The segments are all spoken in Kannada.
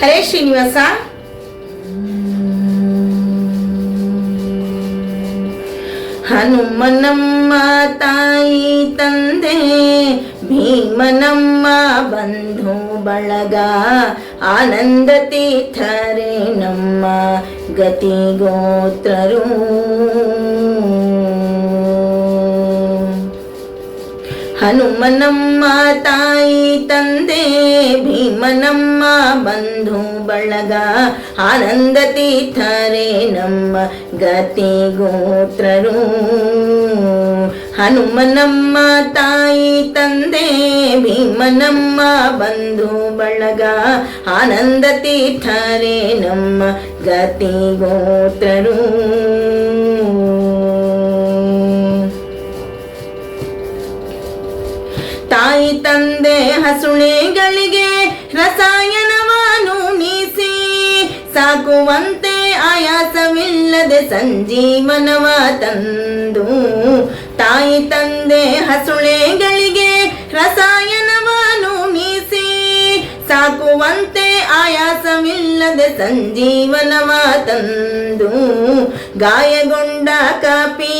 ಹರೇ ಶ್ರೀನಿವಾಸ. ಹನುಮನಮ್ಮ ತಾಯಿ ತಂದೆ ಭೀಮನಮ್ಮ ಬಂಧು ಬಳಗ ಆನಂದ ತೀರ್ಥರೇ ನಮ್ಮ ಗತಿ ಗೋತ್ರರು ಹನುಮನಮ್ಮ ತಾಯಿ ತಂದೆ, ಭೀಮನಮ್ಮ ಬಂಧು ಬಳಗ ಆನಂದ ತೀರ್ಥರೇ ನಮ್ಮ ಗತಿ ಗೋತ್ರರು ಹನುಮನಮ್ಮ ತಾಯಿ ತಂದೆ, ಭೀಮನಮ್ಮ ಬಂಧು ಬಳಗ ಆನಂದ ತೀರ್ಥರೇ ನಮ್ಮ ಗತಿ ಗೋತ್ರರು ಹಸುಳೆಗಳಿಗೆ ರಸಾಯನವನ್ನು ನೀಸಿ ಸಾಕುವಂತೆ ಆಯಾಸವಿಲ್ಲದೆ ಸಂಜೀವನವ ತಂದು ತಾಯಿ ತಂದೆ ಹಸುಳೆಗಳಿಗೆ ರಸಾಯನವನ್ನು ನೀಸಿ ಸಾಕುವಂತೆ ಆಯಾಸವಿಲ್ಲದೆ ಸಂಜೀವನವ ತಂದು ಗಾಯಗೊಂಡ ಕಾಪಿ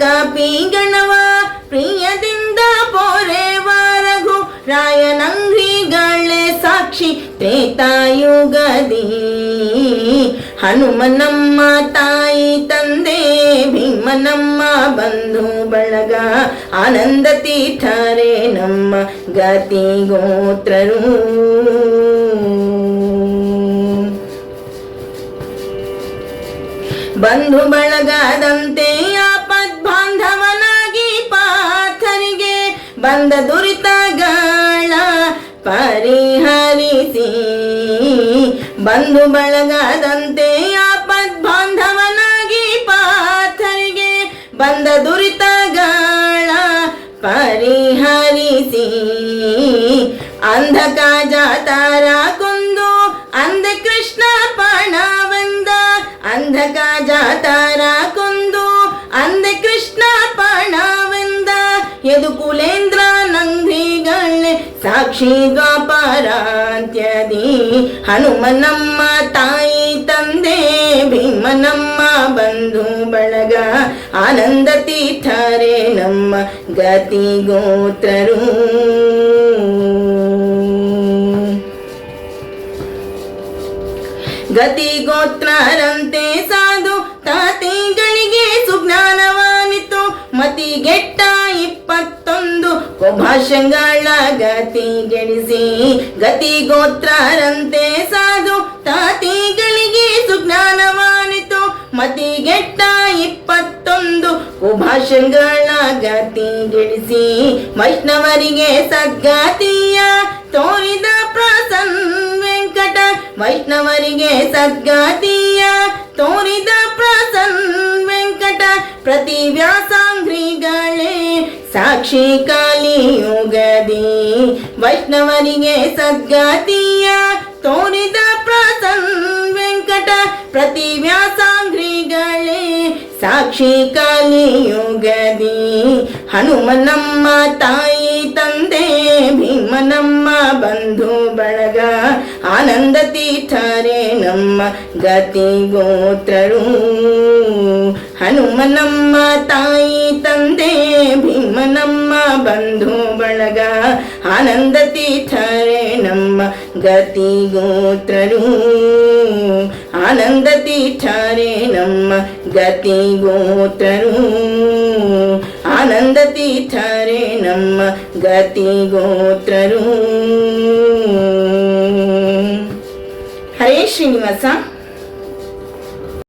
ಕಾಪಿ ಗಣವ ಪ್ರಿಯದಿಂದ ಪೋರೆವ ರಘು ರಾಯನಂಗ್ರಿಗಳೇ ಸಾಕ್ಷಿ ತ್ರೇತಾಯುಗದಿ. ಹನುಮನಮ್ಮ ತಾಯಿ ತಂದೆ, ಭೀಮನಮ್ಮ ಬಂಧು ಬಳಗ ಆನಂದ ತೀರ್ಥರೇ ನಮ್ಮ ಗತಿ ಗೋತ್ರರು ಬಂಧು ಬಳಗದಂತೆ ಬಂದ ದುರಿತಗಳ ಪರಿಹರಿಸಿ. ಬಂಧು ಬಳಗದಂತೆ ಆಪದ್ ಬಾಂಧವನಾಗಿ ಪಾಥರಿಗೆ ಬಂದ ದುರಿತಗಳ ಪರಿಹರಿಸಿ. ಅಂಧಕ ಜಾತಾರ ಕುಂದು ಅಂಧ ಕೃಷ್ಣ ಪಣವೆಂದ ಅಂಧಕ ಜಾತಾರ ಕುಂದು ಅಂಧ ಕೃಷ್ಣ ಪಣವೆಂದ ಎದು ಕುಲೇಂದ್ರ ಸಾಕ್ಷಿ ದ್ವಾಪರಾಂತ್ಯದಿ ಹನುಮನಮ್ಮ ತಾಯಿ ತಂದೆ, ಭೀಮನಮ್ಮ ಬಂಧು ಬಳಗ, ಆನಂದ ತೀರ್ಥರೇ ನಮ್ಮ ಗತಿ ಗೋತ್ರರು. ಗತಿ ಗೋತ್ರರಂತೆ ಕುಭಾಷಗಳ ಗತಿ ಗೆಡಿಸಿ ಗತಿ ಗೋತ್ರರಂತೆ ಸಾಧು ತಾತಿಗಳಿಗೆ ಸುಜ್ಞಾನವಾನಿತು, ಮತಿಗೆಟ್ಟ ಇಪ್ಪತ್ತೊಂದು. ಗತಿ ಗೆಡಿಸಿ ವೈಷ್ಣವರಿಗೆ ಸದ್ಗತಿಯ ತೋರಿದ ಪ್ರಸನ್ನ ವೆಂಕಟ. ವೈಷ್ಣವರಿಗೆ ಸದ್ಗತಿಯ ತೋರಿದ ಪ್ರಸನ್ನ ವೆಂಕಟ. ಪ್ರತಿ ವ್ಯಾಸಾಂಗ್ರಿಗಳೇ ಸಾಕ್ಷಿ ಕಾಲಿಯುಗದಿ ವೈಷ್ಣವರಿಗೆ ಸದ್ಗಾತಿಯ ತೋರಿದ ಪ್ರಸನ್ ವೆಂಕಟ ಪ್ರತಿ ವ್ಯಾಸಾಂಗ್ರಿಗಳೇ ಸಾಕ್ಷಿ ಕಾಲಿಯುಗದಿ ಹನುಮನಮ್ಮ ತಾಯಿ ತಂದೆ, ಭೀಮನಮ್ಮ ಬಂಧು ಬಳಗ. ಆನಂದ ತೀರ್ಥರೇ ನಮ್ಮ ಗತಿ ಗೋತ್ರರು ಹನುಮನಮ್ಮ ತಾಯಿ ತಂದೆ, ಭೀಮನಮ್ಮ ಬಂಧು ಬಳಗ ಆನಂದ ತೀರ್ಥರೇ ನಮ್ಮ ಗತಿ ಗೋತ್ರರು ಆನಂದ ತೀರ್ಥರೇ ನಮ್ಮ ಗತಿ ಗೋತ್ರರು ಆನಂದ ತೀರ್ಥರೇ ನಮ್ಮ ಗತಿ ಗೋತ್ರರು ಹರೇ ಶ್ರೀನಿವಾಸ.